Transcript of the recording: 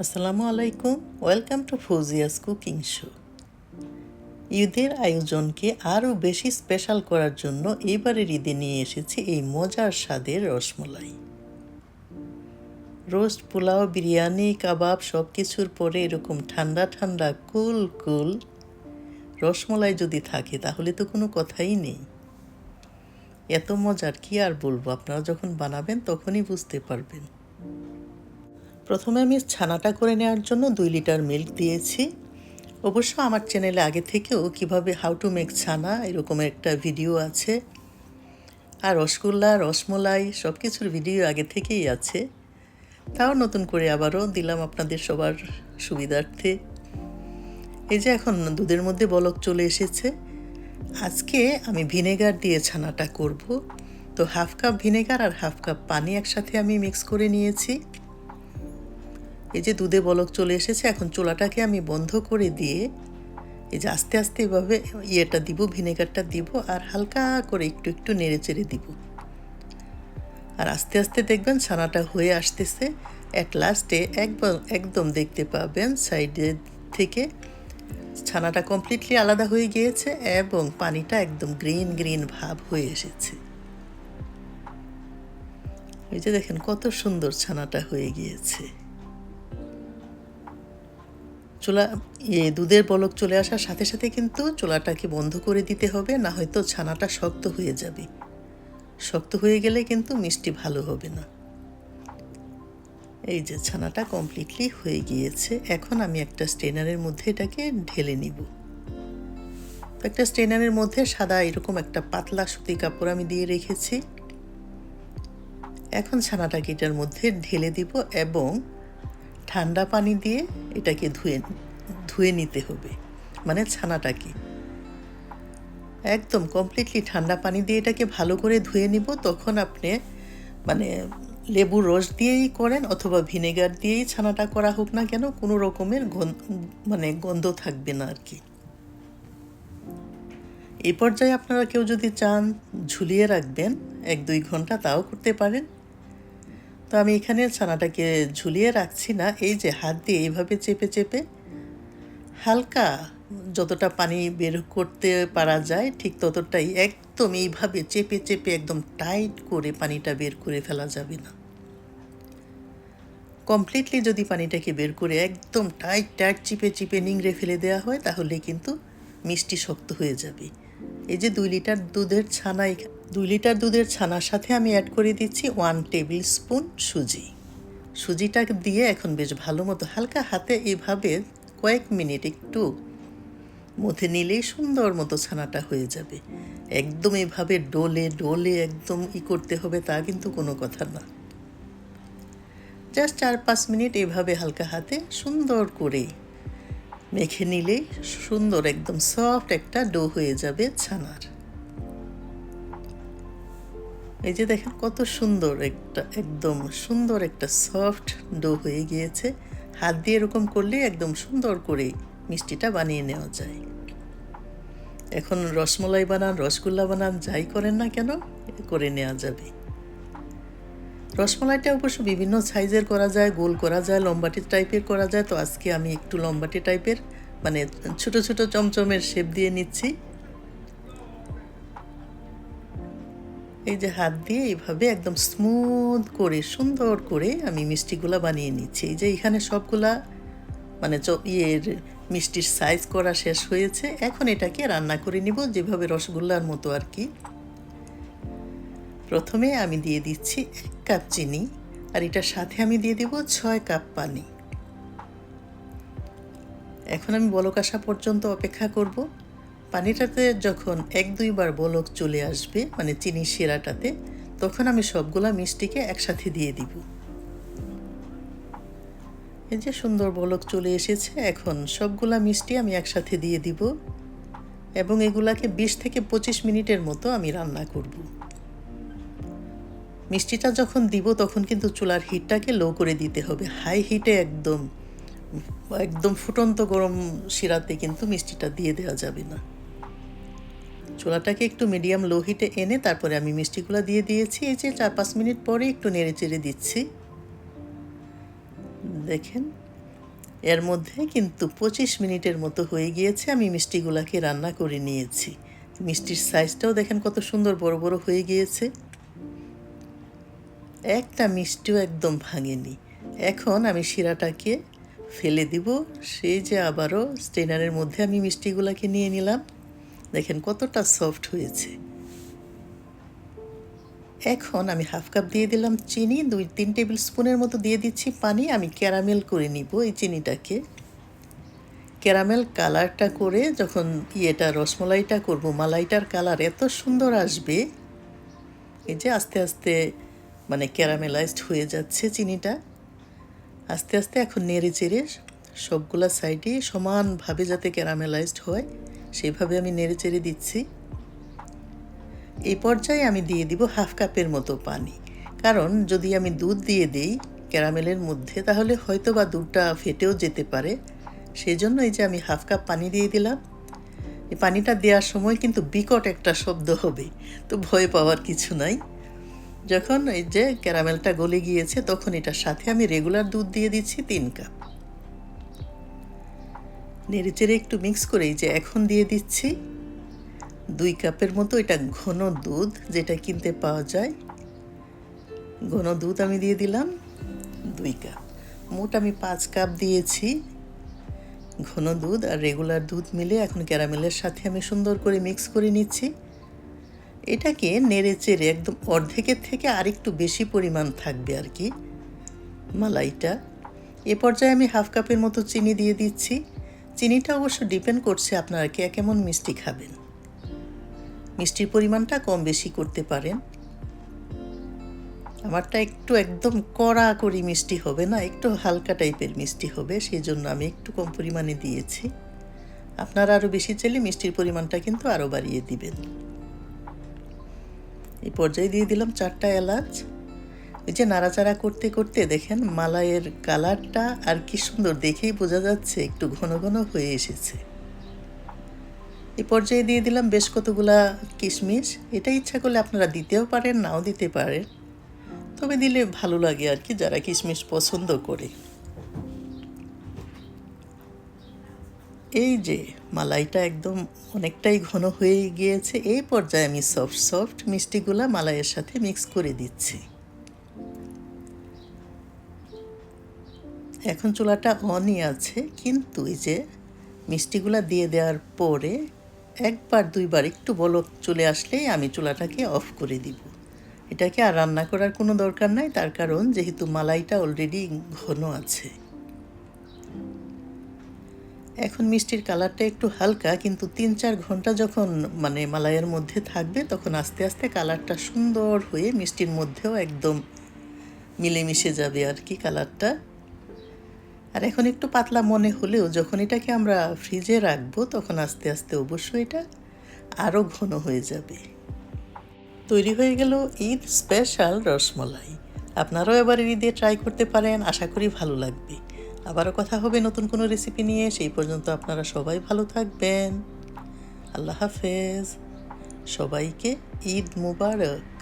আসসালামু আলাইকুম। Welcome to Fouzia's cooking show ঈদের আয়োজনকে আরও বেশি স্পেশাল করার জন্য এবারের ঈদে নিয়ে এসেছি এই মজার স্বাদের রসমলাই। রোস্ট, পোলাও, বিরিয়ানি, কাবাব সব কিছুর পরে এরকম ঠান্ডা ঠান্ডা, কুল কুল রসমলাই যদি থাকে, তাহলে তো কোনো কথাই নেই। এত মজার কি আর বলব? আপনারা যখন বানাবেন তখনই বুঝতে পারবেন। প্রথমে আমি ছানাটা করে নেওয়ার জন্য দুই লিটার মিল্ক দিয়েছি। অবশ্য আমার চ্যানেলে আগে থেকেও কীভাবে হাউ টু মেক ছানা এরকম একটা ভিডিও আছে। আর রসগোল্লা, রসমলাই সব কিছুর ভিডিও আগে থেকেই আছে। তাও নতুন করে আবারও দিলাম আপনাদের সবার সুবিধার্থে। এই যে এখন দুধের মধ্যে বলক চলে এসেছে। আজকে আমি ভিনেগার দিয়ে ছানাটা করব। তো হাফ কাপ ভিনেগার আর হাফ কাপ পানি একসাথে আমি মিক্স করে নিয়েছি। এই যে দুধে বলক চলে এসেছে, এখন চোলাটাকে আমি বন্ধ করে দিয়ে এই যে আস্তে আস্তে এভাবে ইয়েটা দিব, ভিনেগারটা দিব আর হালকা করে একটু একটু নেড়ে চেড়ে দিব। আর আস্তে আস্তে দেখবেন ছানাটা হয়ে আসতেছে। অ্যাট লাস্টে একবার একদম দেখতে পাবেন সাইডে থেকে ছানাটা কমপ্লিটলি আলাদা হয়ে গিয়েছে এবং পানিটা একদম গ্রিন গ্রিন ভাব হয়ে এসেছে। এই যে দেখেন কত সুন্দর ছানাটা হয়ে গিয়েছে। চুলা ইয়ে দুধের বলক চলে আসার সাথে সাথে কিন্তু চুলাটাকে বন্ধ করে দিতে হবে, না হয়তো ছানাটা শক্ত হয়ে যাবে। শক্ত হয়ে গেলে কিন্তু মিষ্টি ভালো হবে না। এই যে ছানাটা কমপ্লিটলি হয়ে গিয়েছে, এখন আমি একটা স্ট্রেনারের মধ্যে এটাকে ঢেলে নিব। একটা স্ট্রেনারের মধ্যে সাদা এরকম একটা পাতলা সুতি কাপড় আমি দিয়ে রেখেছি। এখন ছানাটাকে এটার মধ্যে ঢেলে দিব এবং ঠান্ডা পানি দিয়ে এটাকে ধুয়ে ধুয়ে নিতে হবে। মানে ছানাটাকে। একদম কমপ্লিটলি ঠান্ডা পানি দিয়ে এটাকে ভালো করে ধুয়ে নিব। তখন আপনি মানে লেবুর রস দিয়েই করেন অথবা ভিনেগার দিয়েই ছানাটা করা হোক না কেন, কোনো রকমের মানে গন্ধ থাকবে না আর কি। এই পর্যায়ে আপনারা কেউ যদি চান ঝুলিয়ে রাখবেন, এক দুই ঘণ্টা তাও করতে পারেন। তো আমি এখানে ছানাটাকে ঝুলিয়ে রাখছি না। এই যে হাত দিয়ে এইভাবে চেপে চেপে হালকা যতটা পানি বের করতে পারা যায়, ঠিক ততটাই একদম এইভাবে চেপে চেপে একদম টাইট করে পানিটা বের করে ফেলা যাবে না। কমপ্লিটলি যদি পানিটাকে বের করে একদম টাইট টাইট চিপে চিপে নিংড়ে ফেলে দেওয়া হয়, তাহলে কিন্তু মিষ্টি শক্ত হয়ে যাবে। এই যে দুই লিটার দুধের ছানা দুই লিটার দুধের ছানার সাথে আমি অ্যাড করে দিচ্ছি ওয়ান টেবিল স্পুন সুজি। সুজিটা দিয়ে এখন বেশ ভালো মতো হালকা হাতে এভাবে কয়েক মিনিট একটু মধ্যে নিলেই সুন্দর মতো ছানাটা হয়ে যাবে। একদম এভাবে ডোলে ডোলে একদম ই করতে হবে তা কিন্তু কোনো কথা না। জাস্ট চার পাঁচ মিনিট এভাবে হালকা হাতে সুন্দর করে মেখে নিলেই সুন্দর একদম সফট একটা ডো হয়ে যাবে ছানার। এই যে দেখেন কত সুন্দর একটা, একদম সুন্দর একটা সফট ডো হয়ে গিয়েছে। হাত দিয়ে এরকম করলে একদম সুন্দর করে মিষ্টিটা বানিয়ে নেওয়া যায়। এখন রসমলাই বানান, রসগোল্লা বানান, যাই করেন না কেন করে নেওয়া যাবে। রসমলাইটা অবশ্য বিভিন্ন সাইজের করা যায়, গোল করা যায় লম্বাটি টাইপের করা যায়। তো আজকে আমি একটু লম্বাটি টাইপের মানে ছোট ছোট চমচমের শেপ দিয়ে নিচ্ছি। এই যে হাত দিয়ে এইভাবে একদম স্মুথ করে, সুন্দর করে আমি মিষ্টিগুলা বানিয়ে নিচ্ছি। এই যে এখানে সবগুলা মানে ইয়ের মিষ্টির সাইজ করা শেষ হয়েছে। এখন এটাকে রান্না করে নিব যেভাবে রসগোল্লার মতো আর কি। প্রথমে আমি দিয়ে দিচ্ছি এক কাপ চিনি আর এটার সাথে আমি দিয়ে দেব ছয় কাপ পানি। এখন আমি বলক আসা পর্যন্ত অপেক্ষা করব। পানিটাতে যখন এক দুইবার বলক চলে আসবে মানে চিনি শিরাটাতে, তখন আমি সবগুলা মিষ্টিকে একসাথে দিয়ে দিব। এই যে সুন্দর বলক চলে এসেছে, এখন সবগুলা মিষ্টি আমি একসাথে দিয়ে দিব এবং এগুলাকে বিশ থেকে পঁচিশ মিনিটের মতো আমি রান্না করব। মিষ্টিটা যখন দিব, তখন কিন্তু চুলার হিটটাকে লো করে দিতে হবে। হাই হিটে একদম একদম ফুটন্ত গরম শিরাতে কিন্তু মিষ্টিটা দিয়ে দেওয়া যাবে না। চুলাটাকে একটু মিডিয়াম লো হিটে এনে তারপরে আমি মিষ্টিগুলো দিয়ে দিয়েছি। এই যে চার পাঁচ মিনিট পরে একটু নেড়ে চেড়ে দিচ্ছি। দেখেন, এর মধ্যে কিন্তু পঁচিশ মিনিটের মতো হয়ে গিয়েছে, আমি মিষ্টিগুলাকে রান্না করে নিয়েছি। মিষ্টির সাইজটাও দেখেন কত সুন্দর বড় বড় হয়ে গিয়েছে। একটা মিষ্টিও একদম ভাঙেনি। এখন আমি শিরাটাকে ফেলে দিব, সেই যে আবারও স্টেনারের মধ্যে আমি মিষ্টিগুলাকে নিয়ে নিলাম। দেখেন কতটা সফট হয়েছে। এখন আমি হাফ কাপ দিয়ে দিলাম চিনি, দুই, তিন টেবিল স্পুনের মতো দিয়ে দিচ্ছি পানি, আমি ক্যারামেল করে নিব এই চিনিটাকে। ক্যারামেল কালারটা করে যখন ইয়েটা, রসমলাইটা করব, মালাইটার কালার এত সুন্দর আসবে, এই যে আস্তে আস্তে মানে ক্যারামেলাইজড হয়ে যাচ্ছে চিনিটা। আস্তে আস্তে এখন নেড়ে চেড়ে সবগুলা সাইডে সমানভাবে যাতে ক্যারামেলাইজড হয়। সেইভাবে আমি নেড়ে চেড়ে দিচ্ছি। এই পর্যায়ে আমি দিয়ে দিব হাফ কাপের মতো পানি। কারণ যদি আমি দুধ দিয়ে দিই ক্যারামেলের মধ্যে, তাহলে হয়তো বা দুধটা ফেটেও যেতে পারে। সেই জন্য এই যে আমি হাফ কাপ পানি দিয়ে দিলাম। এই পানিটা দেওয়ার সময় কিন্তু বিকট একটা শব্দ হবে, তো ভয় পাওয়ার কিছু নাই। যখন এই যে ক্যারামেলটা গলে গিয়েছে, তখন এটার সাথে আমি রেগুলার দুধ দিয়ে দিচ্ছি তিন কাপ। নেড়েচেড়ে একটু মিক্স করে এই যে এখন দিয়ে দিচ্ছি। দুই কাপের মতো এটা ঘন দুধ যেটা কিনতে পাওয়া যায়। ঘন দুধ আমি দিয়ে দিলাম, দুই কাপ। মোট আমি পাঁচ কাপ দিয়েছি ঘন দুধ আর রেগুলার দুধ মিলে এখন ক্যারামেলের সাথে আমি সুন্দর করে মিক্স করে নিচ্ছি। এটাকে নেড়ে চেড়ে একদম অর্ধেকের থেকে আরেকটু বেশি পরিমাণ থাকবে আর কি। মালাইটা। এ পর্যায়ে আমি হাফ কাপের মতো চিনি দিয়ে দিচ্ছি। চিনিটা অবশ্য ডিপেন্ড করছে আপনারা কে কেমন মিষ্টি খাবেন। মিষ্টির পরিমাণটা কম বেশি করতে পারেন। আমারটা একটু একদম কড়া করি মিষ্টি হবে না, একটু হালকা টাইপের মিষ্টি হবে সেই জন্য আমি একটু কম পরিমাণে দিয়েছি। আপনারা আরও বেশি চাইলে মিষ্টির পরিমাণটা কিন্তু আরও বাড়িয়ে দিবেন। এই পর্যায়ে দিয়ে দিলাম চারটা এলাচ। এই যে নাড়াচাড়া করতে করতে দেখেন মালাইয়ের কালারটা আর কি সুন্দর দেখেই বোঝা যাচ্ছে একটু ঘন ঘন হয়ে এসেছে। এই পর্যায়ে দিয়ে দিলাম বেশ কতগুলা কিশমিশ। এটা ইচ্ছা করলে আপনারা দিতেও পারেন, নাও দিতে পারেন। তবে দিলে ভালো লাগে আর কি যারা কিশমিশ পছন্দ করে। এই যে মালাইটা একদম অনেকটাই ঘন হয়ে গিয়েছে, এই পর্যায়ে আমি সফট সফট মিষ্টিগুলা মালাইয়ের সাথে মিক্স করে দিচ্ছি। এখন চুলাটা অনই আছে, কিন্তু এই যে মিষ্টিগুলা দিয়ে দেওয়ার পরে একবার, দুইবার একটু বলক চলে আসলেই আমি চুলাটাকে অফ করে দিব। এটাকে আর রান্না করার কোনো দরকার নাই, তার কারণ যেহেতু মালাইটা অলরেডি ঘন আছে। এখন মিষ্টির কালারটা একটু হালকা, কিন্তু তিন চার ঘণ্টা যখন মানে মালাইয়ের মধ্যে থাকবে, তখন আস্তে আস্তে কালারটা সুন্দর হয়ে মিষ্টির মধ্যেও একদম মিলেমিশে যাবে আর কি কালারটা। আর এখন একটু পাতলা মনে হলেও যখন এটাকে আমরা ফ্রিজে রাখব, তখন আস্তে আস্তে অবশ্যই এটা আরও ঘন হয়ে যাবে। তৈরি হয়ে গেল ঈদ স্পেশাল রসমলাই। আপনারাও এবার ঈদে ট্রাই করতে পারেন, আশা করি ভালো লাগবে। আবারও কথা হবে নতুন কোনো রেসিপি নিয়ে, সেই পর্যন্ত আপনারা সবাই ভালো থাকবেন। আল্লাহ হাফেজ। সবাইকে ঈদ মুবারক।